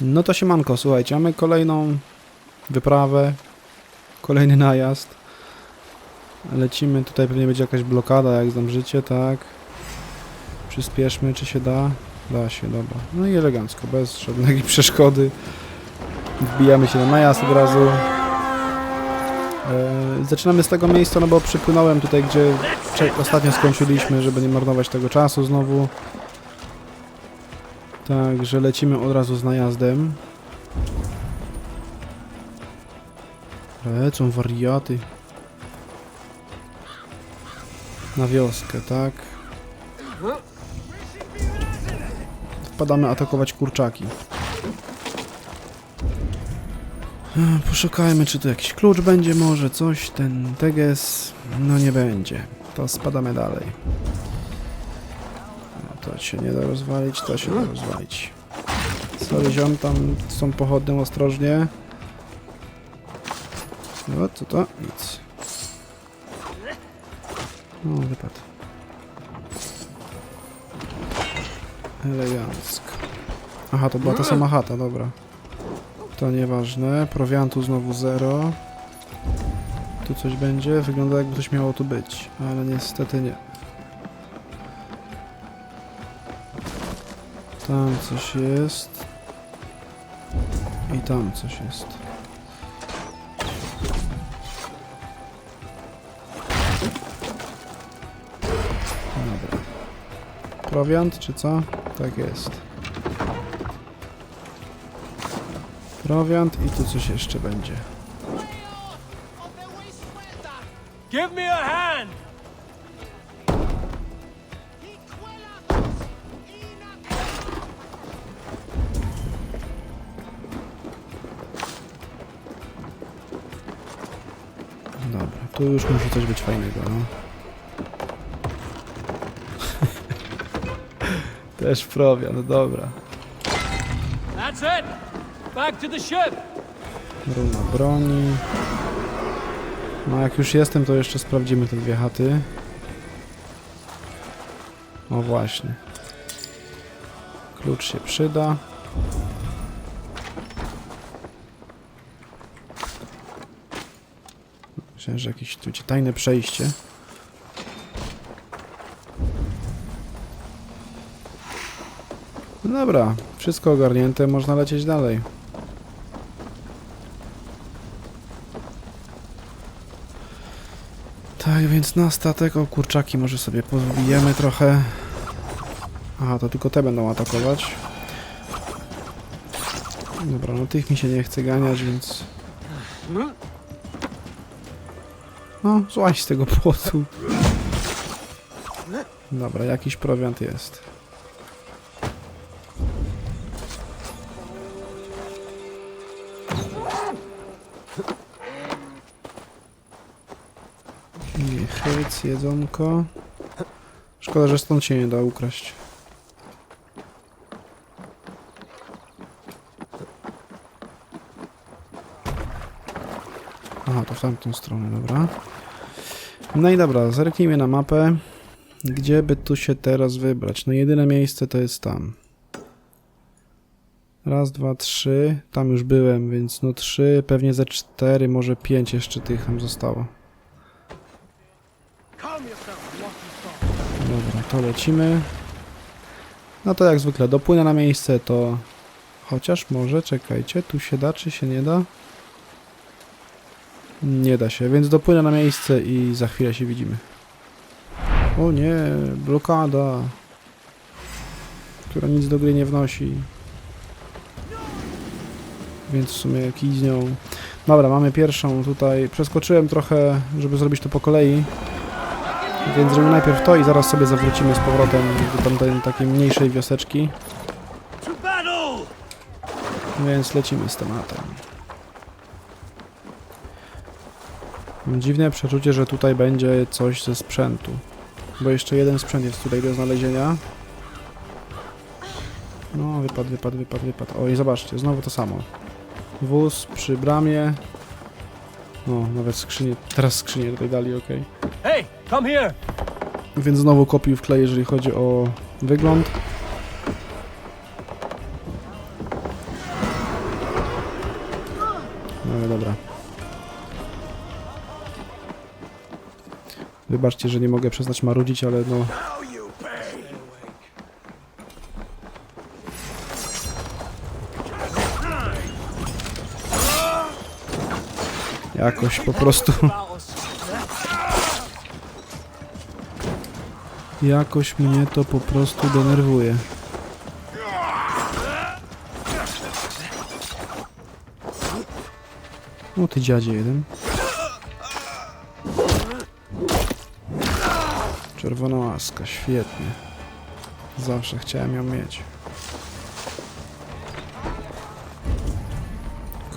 No to siemanko, słuchajcie, mamy kolejną wyprawę, kolejny najazd. Lecimy, tutaj pewnie będzie jakaś blokada, jak znam życie, tak. Przyspieszmy, czy się da? Da się, dobra. No i elegancko, bez żadnej przeszkody. Wbijamy się na najazd od razu. E, zaczynamy z tego miejsca, no bo przypłynąłem tutaj, gdzie ostatnio skończyliśmy, żeby nie marnować tego czasu znowu. Także lecimy od razu z najazdem. Lecą wariaty. Na wioskę, tak? Wpadamy atakować kurczaki. Poszukajmy, czy tu jakiś klucz będzie może, coś, ten teges, no nie będzie. To spadamy dalej. No, to się nie da rozwalić, to się da rozwalić. Sorry ziom, tam z tą pochodnią ostrożnie. No, co to? Nic. O, wypadł. Elegancko. Aha, to była ta sama chata, dobra. To nieważne. Prowiantu znowu zero. Tu coś będzie? Wygląda jakby coś miało tu być, ale niestety nie. Tam coś jest. I tam coś jest. Dobra. Prowiant, czy co? Tak jest. Prowiant i tu coś jeszcze będzie. Give me a hand! Tu już musi coś być fajnego, no. Też prowiant, dobra. That's it! Back to the ship! Runa broni. No jak już jestem, to jeszcze sprawdzimy te dwie chaty. O właśnie. Klucz się przyda. Myślałem, że jakieś tu tajne przejście. No dobra, wszystko ogarnięte, można lecieć dalej. Tak, więc na statek, o kurczaki może sobie pozbijemy trochę. Aha, to tylko te będą atakować. Dobra, no tych mi się nie chce ganiać, więc... No, złaź z tego płotu. Dobra, jakiś prowiant jest. Hyc, jedzonko. Szkoda, że stąd się nie da ukraść. W tamtą stronę, dobra. No i dobra, zerknijmy na mapę. Gdzie by tu się teraz wybrać? No jedyne miejsce to jest tam. Raz, dwa, trzy. Tam już byłem, więc no trzy, pewnie ze cztery, może pięć jeszcze tych tam zostało. Dobra, to lecimy. No to jak zwykle, dopłynę na miejsce, to... Chociaż może, czekajcie, tu się da, czy się nie da? Nie da się, więc dopłynę na miejsce i za chwilę się widzimy. O nie, blokada. Która nic do gry nie wnosi. Więc w sumie kij z nią. Dobra, mamy pierwszą tutaj. Przeskoczyłem trochę, żeby zrobić to po kolei. Więc zrobimy najpierw to i zaraz sobie zawrócimy z powrotem do tamtej takiej mniejszej wioseczki. Więc lecimy z tematem. Mam dziwne przeczucie, że tutaj będzie coś ze sprzętu. Bo jeszcze jeden sprzęt jest tutaj do znalezienia. No, wypadł, wypadł, wypadł, wypadł. O, i zobaczcie, znowu to samo. Wóz przy bramie. No, nawet skrzynię, teraz skrzynię tutaj dali, ok. Hey, come here! Więc znowu kopiuj w klej, jeżeli chodzi o wygląd. Wybaczcie, że nie mogę przestać marudzić, ale no... Jakoś po prostu... Jakoś mnie to po prostu denerwuje. O ty dziadzie jeden. Czerwona łaska, świetnie. Zawsze chciałem ją mieć.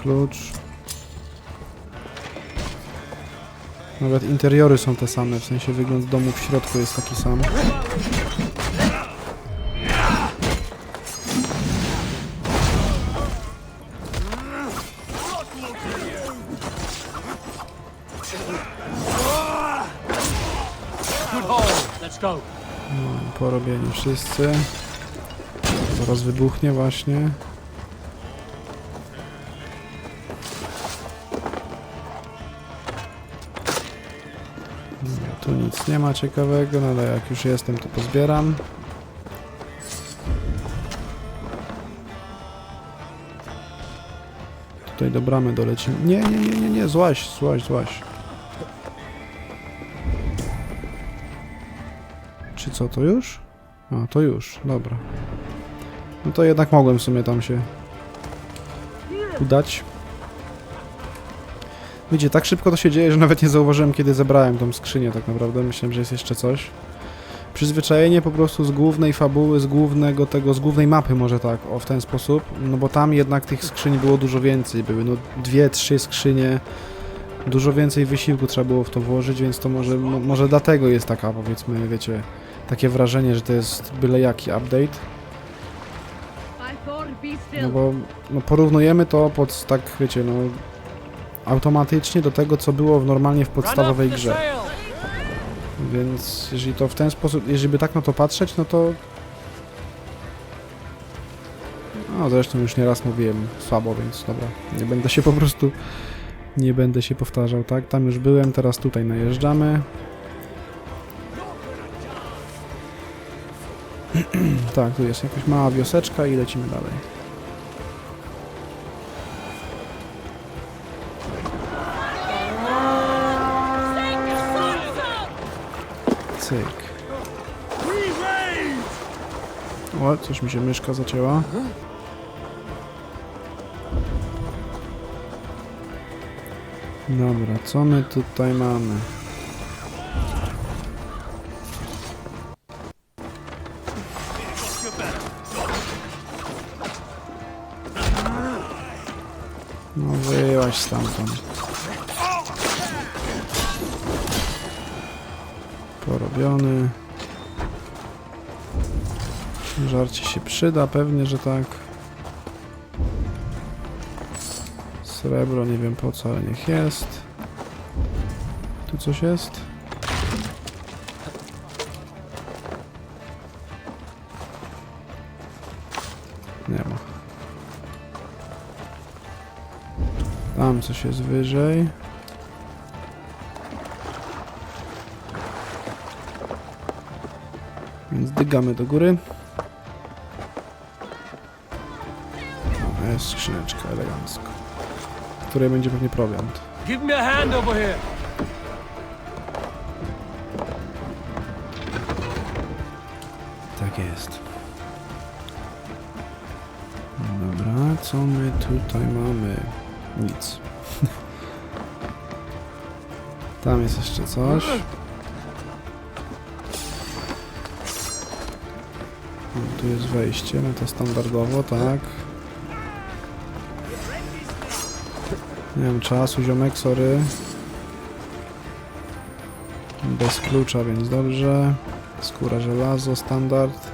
Klucz. Nawet interiory są te same, w sensie wygląd domu w środku jest taki sam. Porobieni wszyscy. Zaraz wybuchnie właśnie. Tu nic nie ma ciekawego, no ale jak już jestem to pozbieram. Tutaj do bramy dolecimy. Nie, nie, nie, nie, nie, złaś, złaś, złaś. Co, to już? A, to już, dobra. No to jednak mogłem w sumie tam się udać. Widzicie, tak szybko to się dzieje, że nawet nie zauważyłem, kiedy zebrałem tą skrzynię tak naprawdę. Myślałem, że jest jeszcze coś. Przyzwyczajenie po prostu z głównej fabuły, z głównego tego, z głównej mapy może tak, o w ten sposób. No bo tam jednak tych skrzyń było dużo więcej. Były no dwie, trzy skrzynie. Dużo więcej wysiłku trzeba było w to włożyć, więc to może, mo, może dlatego jest taka, powiedzmy, wiecie, takie wrażenie, że to jest byle jaki update. No bo no porównujemy to pod tak, wiecie, no automatycznie do tego, co było w, normalnie w podstawowej grze. Więc jeżeli to w ten sposób, jeżeli by tak na to patrzeć, no to... No zresztą już nieraz mówiłem słabo, więc dobra, nie będę się po prostu... Nie będę się powtarzał, tak? Tam już byłem, teraz tutaj najeżdżamy. tak, tu jest jakaś mała wioseczka i lecimy dalej. Cyk. O, coś mi się myszka zacięła. Dobra, co my tutaj mamy? No wyłaś stamtąd. Porobiony. Żarcie się przyda, pewnie, że tak. Srebro, nie wiem po co, ale niech jest. Tu coś jest? Tam coś jest wyżej. Więc dygamy do góry. O, jest skrzyneczka elegancko. W której będzie pewnie prowiant. Give me a hand over here. Tak jest. Dobra, co my tutaj mamy? Nic. Tam jest jeszcze coś. O, tu jest wejście, no to standardowo, tak. Nie mam czasu, ziomek, sorry. Bez klucza, więc dobrze. Skóra żelazo, standard.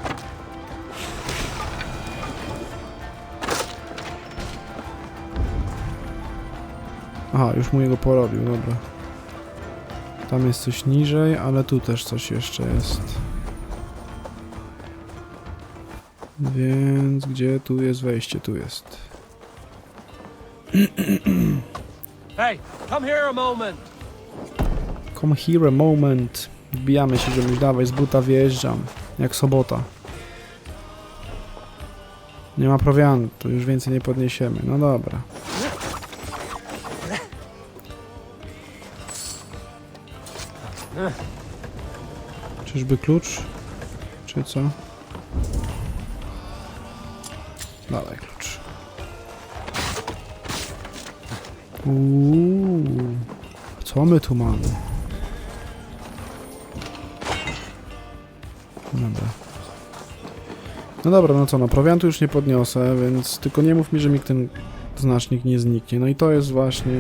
Aha, już mu jego porobił, dobra. Tam jest coś niżej, ale tu też coś jeszcze jest. Więc gdzie tu jest wejście? Tu jest. Hey, come here a moment. Come here a moment. Wbijamy się, żebyś dawaj, z buta wjeżdżam. Jak sobota. Nie ma prowiantu, już więcej nie podniesiemy. No dobra. Czyżby klucz? Czy co? Dawaj klucz. Uuu. Co my tu mamy? Dobra. No dobra, no co, no prowiantu już nie podniosę, więc tylko nie mów mi, że mi ten znacznik nie zniknie. No i to jest właśnie...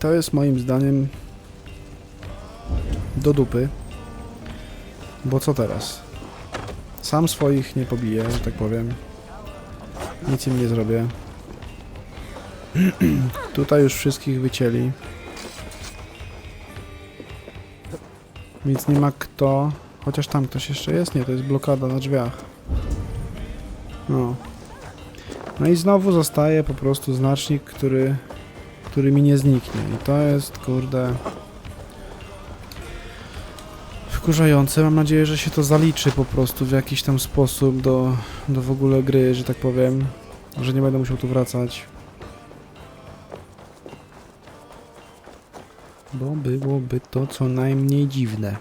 To jest moim zdaniem do dupy. Bo co teraz? Sam swoich nie pobiję, że tak powiem. Nic im nie zrobię. Tutaj już wszystkich wycięli. Więc nie ma kto. Chociaż tam ktoś jeszcze jest? Nie, to jest blokada na drzwiach. No. No i znowu zostaje po prostu znacznik, który, który mi nie zniknie. I to jest, kurde... Wkurzające. Mam nadzieję, że się to zaliczy po prostu w jakiś tam sposób do, do w ogóle gry, że tak powiem. Że nie będę musiał tu wracać. Bo byłoby to co najmniej dziwne.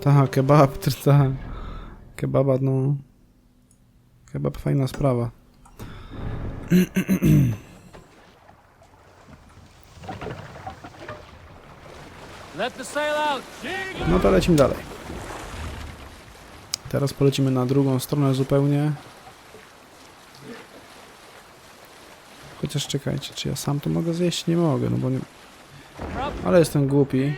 Tak, kebab, tak. Kebaba, no. Kebab fajna sprawa. No to lecimy dalej. Teraz polecimy na drugą stronę zupełnie. Chociaż czekajcie, czy ja sam to mogę zjeść? Nie mogę, no bo nie... Ale jestem głupi.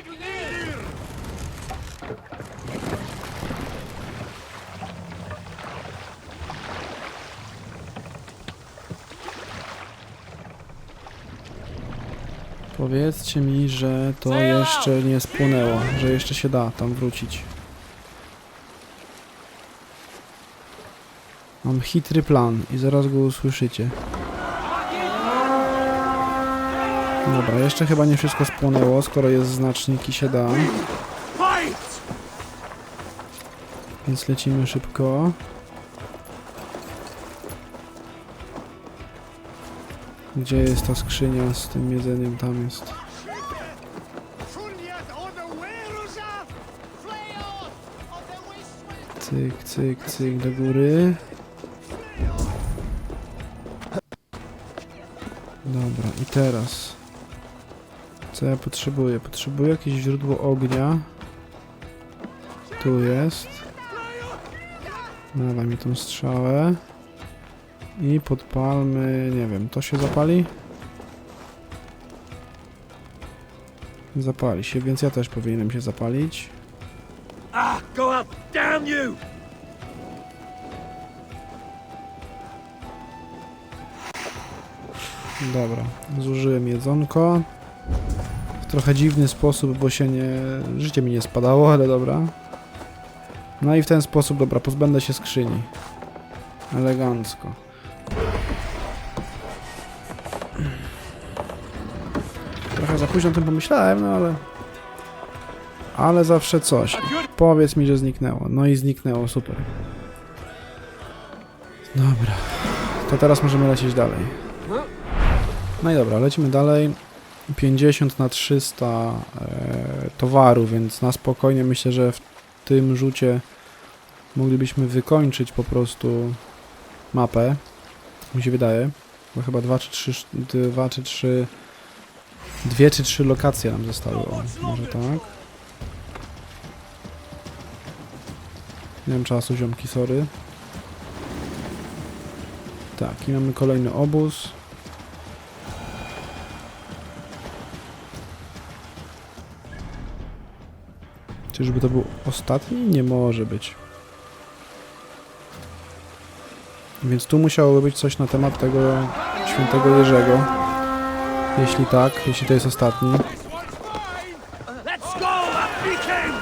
Powiedzcie mi, że to jeszcze nie spłynęło, że jeszcze się da tam wrócić. Mam chytry plan i zaraz go usłyszycie. Dobra, jeszcze chyba nie wszystko spłonęło, skoro jest znacznik i się da. Więc lecimy szybko. Gdzie jest ta skrzynia z tym jedzeniem? Tam jest. Cyk, cyk, cyk do góry. Dobra, i teraz. Co ja potrzebuję? Potrzebuję jakieś źródło ognia. Tu jest. Dawaj mi tą strzałę. I podpalmy, nie wiem, to się zapali? Zapali się, więc ja też powinienem się zapalić. Ah, go out! Damn you! Dobra, zużyłem jedzonko. W trochę dziwny sposób, bo się nie... Życie mi nie spadało, ale dobra. No i w ten sposób, dobra, pozbędę się skrzyni. Elegancko. Trochę za późno o tym pomyślałem, no ale... Ale zawsze coś. Powiedz mi, że zniknęło. No i zniknęło, super. Dobra. To teraz możemy lecieć dalej. No i dobra, lecimy dalej. 50 na 300 e, towaru, więc na spokojnie myślę, że w tym rzucie moglibyśmy wykończyć po prostu mapę. Mi się wydaje. Bo chyba 2 czy 3, 2 czy 3, 2 czy 3 lokacje nam zostały. O, może tak. Nie czasu, ziomki, sorry. Tak, i mamy kolejny obóz. Czyżby to był ostatni? Nie może być. Więc tu musiałoby być coś na temat tego świętego Jerzego. Jeśli tak, jeśli to jest ostatni. Let's go, Viking!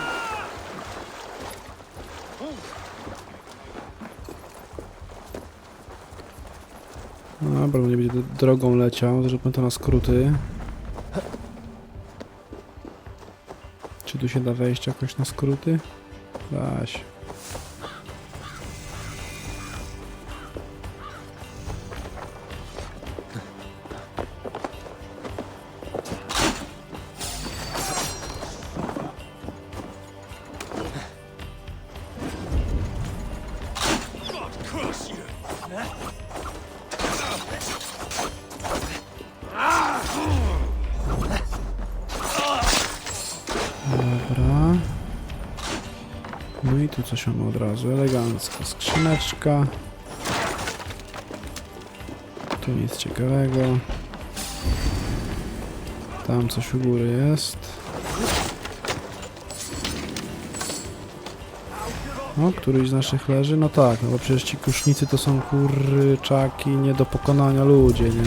Dobra, nie będzie d- drogą leciał, zróbmy to na skróty. Czy tu się da wejść jakoś na skróty? Da się. Tu coś mamy od razu. Elegancka skrzyneczka. Tu nic ciekawego. Tam coś u góry jest. O, któryś z naszych leży? No tak, no bo przecież ci kusznicy to są kurczaki nie do pokonania ludzie, nie?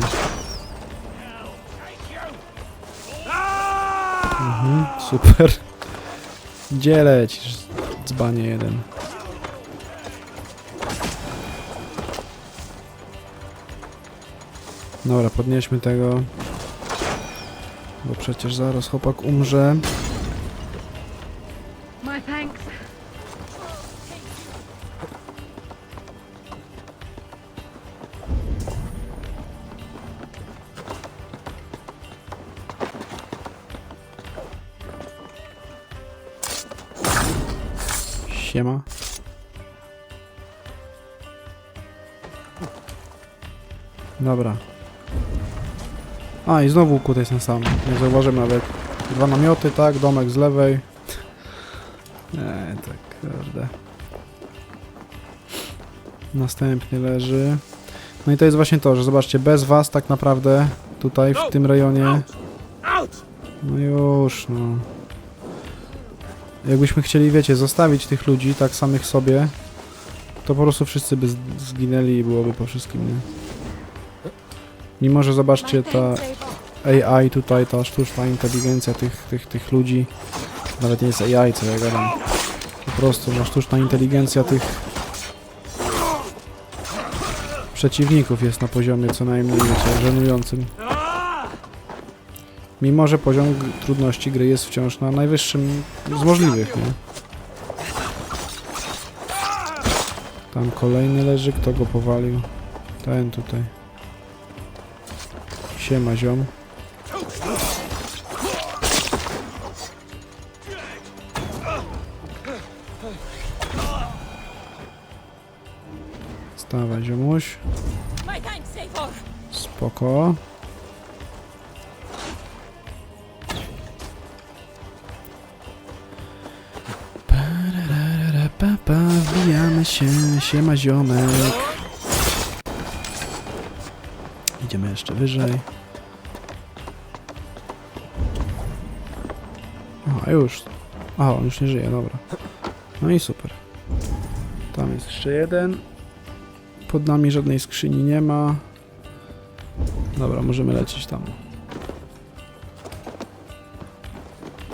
Mhm, super. Gdzie lecisz, dzbanie jeden? Dobra, podnieśmy tego. Bo przecież zaraz chłopak umrze. Siema. Dobra. A i znowu ukut jest ten sam. Nie zauważymy nawet. Dwa namioty, tak, domek z lewej. Nie, tak, kurde. Następnie leży. No i to jest właśnie to, że zobaczcie, bez was tak naprawdę tutaj w tym rejonie. No już, no. Jakbyśmy chcieli, wiecie, zostawić tych ludzi tak samych sobie, to po prostu wszyscy by zginęli i byłoby po wszystkim, nie? Mimo, że zobaczcie, ta. AI tutaj, ta sztuczna inteligencja tych, tych, tych ludzi, nawet nie jest AI, co ja gadam, po prostu no, sztuczna inteligencja tych przeciwników jest na poziomie co najmniej, wiecie, żenującym. Mimo, że poziom trudności gry jest wciąż na najwyższym z możliwych, nie? Tam kolejny leży, kto go powalił? Ten tutaj. Siema ziom. Stawaj ziomuś. Spoko. Pararara, pa, pa, Wbijamy się, siema ziomek. Idziemy jeszcze wyżej. A już. Aha, on już nie żyje, dobra. No i super. Tam jest jeszcze jeden. Pod nami żadnej skrzyni nie ma. Dobra, możemy lecieć tam.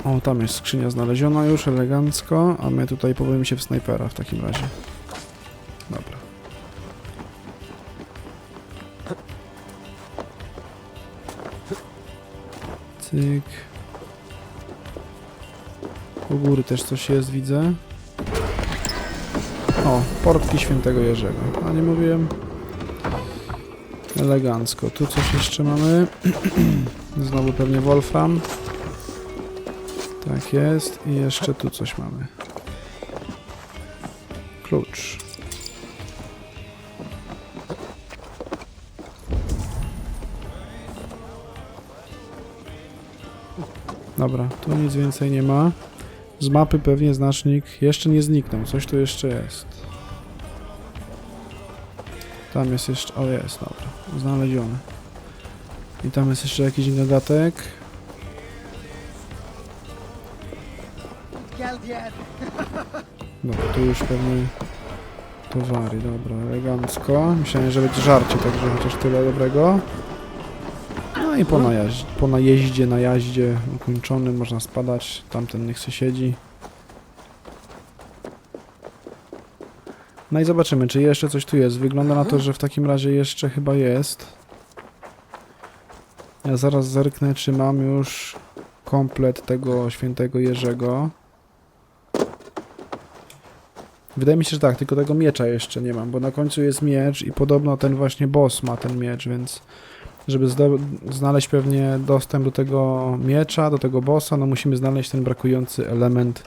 O, tam jest skrzynia znaleziona już elegancko, a my tutaj pobawimy się w snajpera w takim razie. Dobra. Cyk. U góry też coś jest, widzę. O, portki świętego Jerzego. A nie mówiłem? Elegancko. Tu coś jeszcze mamy. Znowu pewnie Wolfram. Tak jest. I jeszcze tu coś mamy. Klucz. Dobra, tu nic więcej nie ma. Z mapy pewnie znacznik jeszcze nie zniknął. Coś tu jeszcze jest. Tam jest jeszcze... O, jest, dobra. Znalezione. I tam jest jeszcze jakiś gagatek. Dobra, tu już pewnie towary, dobra, elegancko. Myślałem, że będzie żarcie, także chociaż tyle dobrego. No i po, najaździe, po najeździe, najaździe ukończonym można spadać. Tamten niech się siedzi. No i zobaczymy, czy jeszcze coś tu jest. Wygląda na to, że w takim razie jeszcze chyba jest. Ja zaraz zerknę, czy mam już komplet tego świętego Jerzego. Wydaje mi się, że tak, tylko tego miecza jeszcze nie mam, bo na końcu jest miecz i podobno ten właśnie boss ma ten miecz, więc żeby znaleźć pewnie dostęp do tego miecza, do tego bossa, no musimy znaleźć ten brakujący element.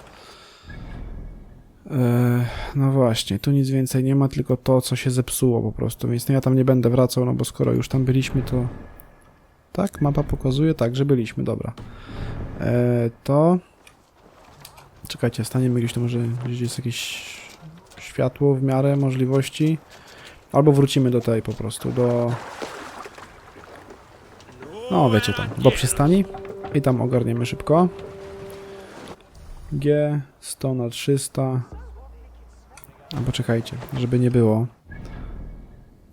Eee, no właśnie, tu nic więcej nie ma, tylko to, co się zepsuło po prostu, więc no ja tam nie będę wracał, no bo skoro już tam byliśmy, to... Tak, mapa pokazuje, tak, że byliśmy, dobra. Eee, to... Czekajcie, staniemy gdzieś, to może gdzieś jest jakieś światło w miarę możliwości. Albo wrócimy do tej po prostu, do... No, wiecie tam, do przystani i tam ogarniemy szybko. G 100 na 300. A poczekajcie, żeby nie było.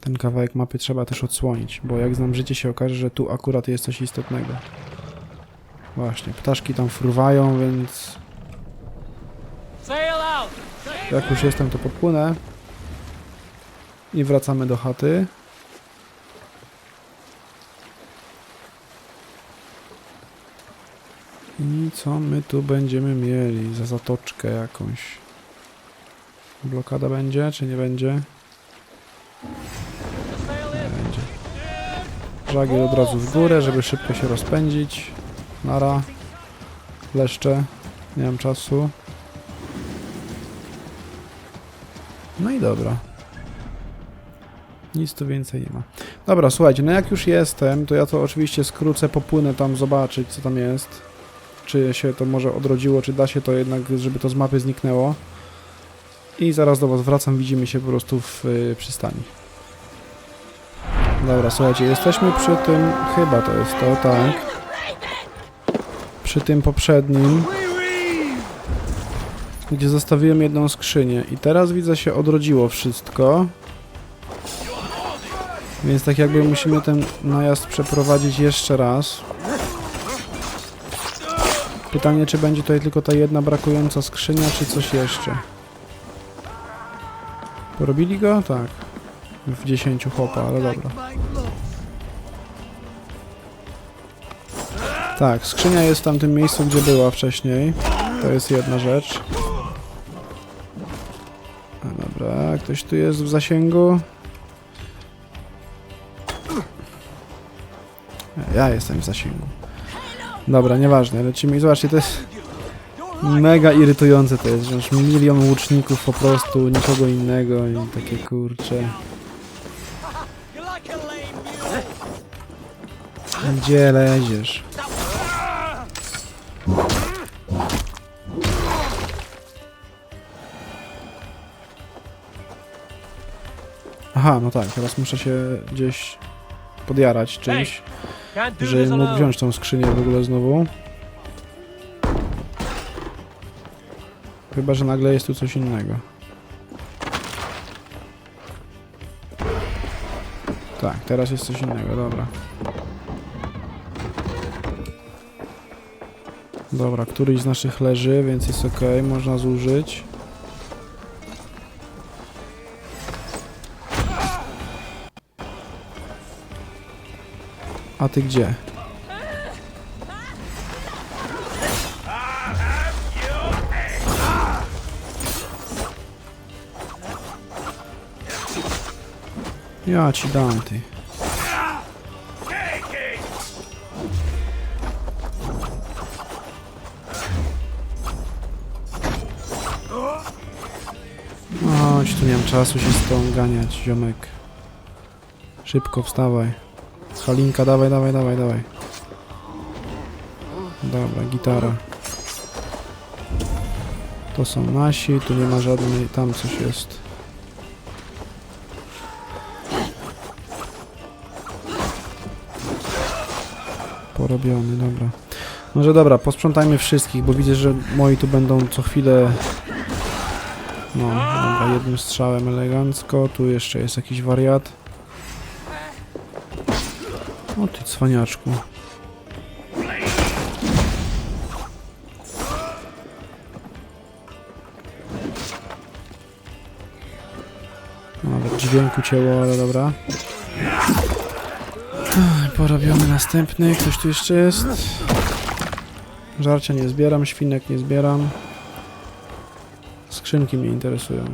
Ten kawałek mapy trzeba też odsłonić, bo jak znam życie się okaże, że tu akurat jest coś istotnego. Właśnie, ptaszki tam fruwają, więc Sail out! Jak już jestem, to popłynę. I wracamy do chaty. I co my tu będziemy mieli za zatoczkę jakąś? Blokada będzie, czy nie będzie? Będzie. Żagiel od razu w górę, żeby szybko się rozpędzić. Nara. Leszcze. Nie mam czasu. I dobra. Nic tu więcej nie ma. Dobra, słuchajcie, no jak już jestem, to ja to oczywiście skrócę, popłynę tam zobaczyć, co tam jest. Czy się to może odrodziło, czy da się to jednak, żeby to z mapy zniknęło. I zaraz do was wracam, widzimy się po prostu w y, przystani. Dobra, słuchajcie, jesteśmy przy tym, chyba to jest to, tak. Przy tym poprzednim gdzie zostawiłem jedną skrzynię i teraz widzę się odrodziło wszystko. Więc tak jakby musimy ten najazd przeprowadzić jeszcze raz. Pytanie, czy będzie tutaj tylko ta jedna brakująca skrzynia, czy coś jeszcze. Porobili go? Tak. W 10 chłopa, ale dobra. Tak, skrzynia jest w tamtym miejscu, gdzie była wcześniej. To jest jedna rzecz. A Dobra, ktoś tu jest w zasięgu? Ja jestem w zasięgu. Dobra, nieważne, lecimy i zobaczcie, to jest mega irytujące to jest, że aż milion łuczników po prostu, nikogo innego i takie kurcze. Gdzie leziesz? Aha, no tak, teraz muszę się gdzieś podjarać czymś, że mógł wziąć tą skrzynię w ogóle znowu. Chyba, że nagle jest tu coś innego. Tak, teraz jest coś innego, dobra. Dobra, któryś z naszych leży, więc jest ok, można zużyć. A ty gdzie? Ja ci dam ty. Chodź, tu nie mam czasu się z tą ganiać, ziomek. Szybko wstawaj. Halinka, dawaj, dawaj, dawaj, dawaj. Dobra, gitara. To są nasi, tu nie ma żadnej, tam coś jest. Porobiony, dobra. Może dobra, posprzątajmy wszystkich, bo widzę, że moi tu będą co chwilę... No, dobra, jednym strzałem elegancko. Tu jeszcze jest jakiś wariat. O ty cwaniaczku. No, Nawet dźwięku cięło, ale dobra. Porobiony następny. Ktoś tu jeszcze jest? Żarcia nie zbieram, świnek nie zbieram. Skrzynki mnie interesują.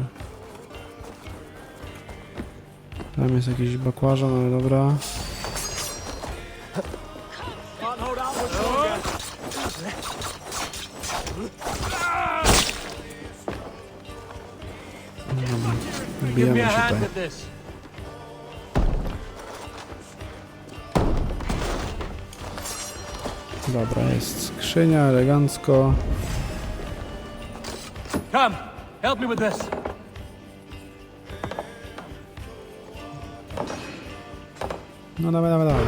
Tam jest jakiś bakłażan, ale dobra. Give me a się hand tutaj. with this. Dobra, jest skrzynia, elegancko. Come, help me with this. No dawaj, dawaj, dawaj.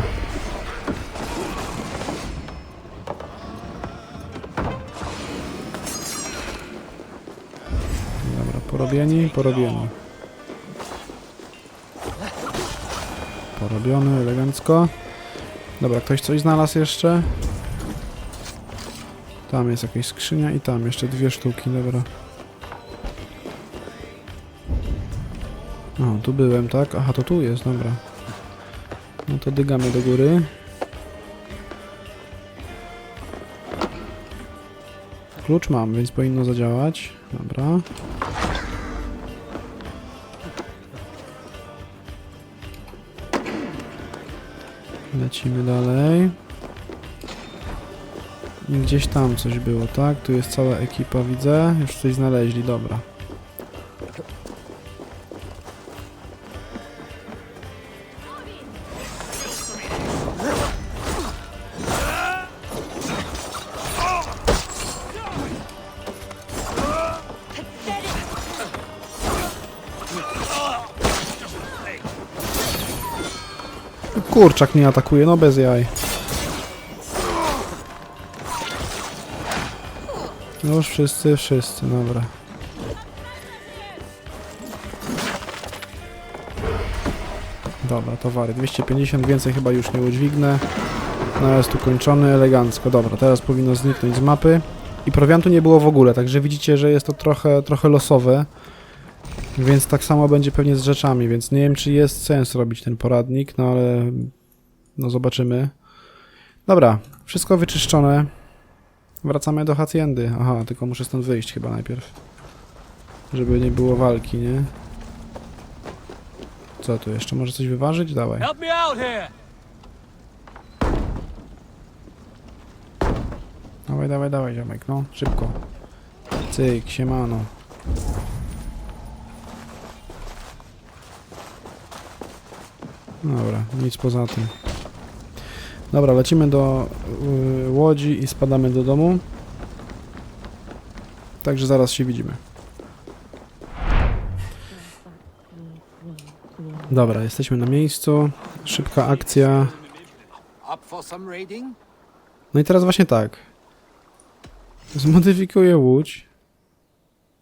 Dobra, porobieni, porobieni. Porobiony, elegancko. Dobra, ktoś coś znalazł jeszcze? Tam jest jakaś skrzynia i tam jeszcze dwie sztuki, dobra. O, tu byłem, tak? Aha, to tu jest, dobra. No to dygamy do góry. Klucz mam, więc powinno zadziałać. Dobra. Lecimy dalej. I gdzieś tam coś było, tak? Tu jest cała ekipa, widzę. Już coś znaleźli, dobra. Kurczak mnie atakuje, no bez jaj. Już wszyscy, wszyscy, dobra. Dobra, towary. 250, więcej chyba już nie udźwignę. Najazd tu kończony, elegancko. Dobra, teraz powinno zniknąć z mapy. I prowiantu nie było w ogóle, także widzicie, że jest to trochę, trochę losowe. Więc tak samo będzie pewnie z rzeczami, więc nie wiem, czy jest sens robić ten poradnik, no ale no zobaczymy. Dobra, wszystko wyczyszczone. Wracamy do haciendy. Aha, tylko muszę stąd wyjść chyba najpierw. Żeby nie było walki, nie? Co tu jeszcze? Może coś wyważyć? Dawaj. Help me out here. Dawaj, dawaj, dawaj, ziomek, no, szybko. Cyk, siemano. Dobra, nic poza tym. Dobra, lecimy do y, łodzi i spadamy do domu. Także zaraz się widzimy. Dobra, jesteśmy na miejscu. Szybka akcja. No i teraz właśnie tak. Zmodyfikuję łódź.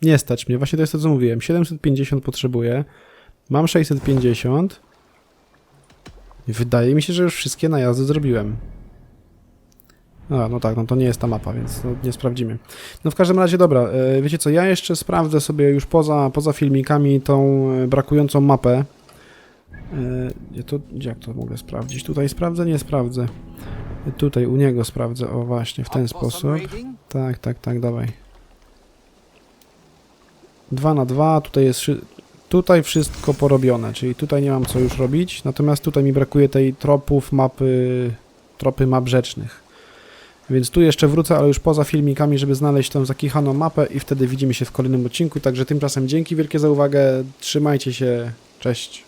Nie stać mnie, właśnie to jest to co mówiłem. 750 potrzebuję. Mam 650. Wydaje mi się, że już wszystkie najazdy zrobiłem. A, no tak, no to nie jest ta mapa, więc no, nie sprawdzimy. No w każdym razie, dobra, e, wiecie co, ja jeszcze sprawdzę sobie już poza, poza filmikami tą e, brakującą mapę. E, ja to, jak to mogę sprawdzić? Tutaj sprawdzę? Nie sprawdzę. Tutaj u niego sprawdzę, o właśnie, w ten sposób. Tak, tak, tak, dawaj. 2 na 2, tutaj jest tutaj wszystko porobione, czyli tutaj nie mam co już robić, natomiast tutaj mi brakuje tej tropów mapy, tropy map rzecznych. Więc tu jeszcze wrócę, ale już poza filmikami, żeby znaleźć tą zakichaną mapę i wtedy widzimy się w kolejnym odcinku, także tymczasem dzięki wielkie za uwagę, trzymajcie się, cześć.